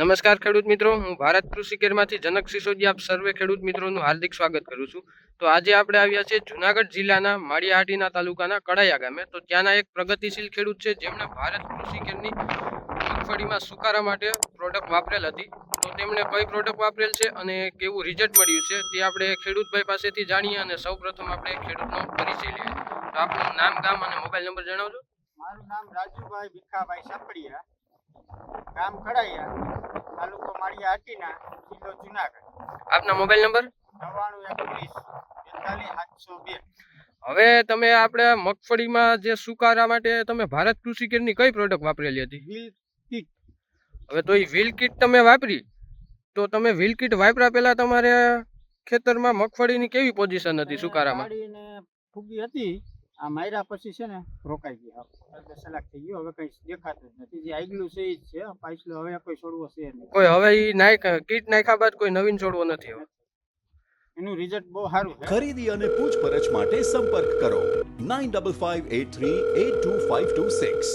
નમસ્કાર ખેડૂત મિત્રો, હું ભારત કૃષિ કેરમાંથી જનક સિસોદિયા, આપ સર્વે ખેડૂત મિત્રોનું હાર્દિક સ્વાગત કરું છું. તો આજે આપણે આવ્યા છે જુનાગઢ જિલ્લાના માળિયાહાટીના તાલુકાના કડાયા ગામે. તો ત્યાંના એક પ્રગતિશીલ ખેડૂત છે, જેમણે ભારત કૃષિ કેરની મગફળીમાં સુકારા માટે પ્રોડક્ટ વાપરેલ હતી. તો તેમણે કઈ પ્રોડક્ટ વાપરેલ છે અને કેવું રિઝલ્ટ મળ્યું છે, તે આપણે ખેડૂતભાઈ પાસેથી જાણીએ અને સૌપ્રથમ આપણે ખેડૂતનો પરિચય લઈએ. તો આપણું નામ, ગામ અને મોબાઈલ નંબર જણાવજો. મારું નામ રાજુભાઈ ભીખાભાઈ સાપડિયા. ગામ કડાયા તાલુકો માળિયા હાટીના જિલ્લો જુનાગઢ. આપના મોબાઈલ નંબર? નવાણું એકત્રીસ બેતાલીસ સાતસો બે. હવે તમે આપણે મગફળીમાં જે સુકારા માટે તમે ભારત કૃષિ કેરની કઈ પ્રોડક્ટ વાપરેલી હતી? વ્હીલ હવે તો એ વ્હીલ કીટ તમે વાપરી તો તમે વ્હીલ કીટ વાપર્યા પહેલા તમારે ખેતરમાં મગફળીની કેવી પોઝિશન હતી સુકારામાં? ફૂગી હતી. આ માર્યા પછી છે ને રોકાઈ ગઈ હાવ. સલાક થઈ ગયું હવે કઈ દેખાતું જ નથી. જે આગલું છે એ જ છે પાછલું હવે કોઈ છોડવો છે નહીં. કોઈ હવે એ નાખ કીટ નાખ્યા બાદ કોઈ નવીન છોડવો નથી હવે. એનું રિઝલ્ટ બહુ સારું છે. ખરીદી અને પૂછપરછ માટે સંપર્ક કરો. Nine double five eight three eight two five two six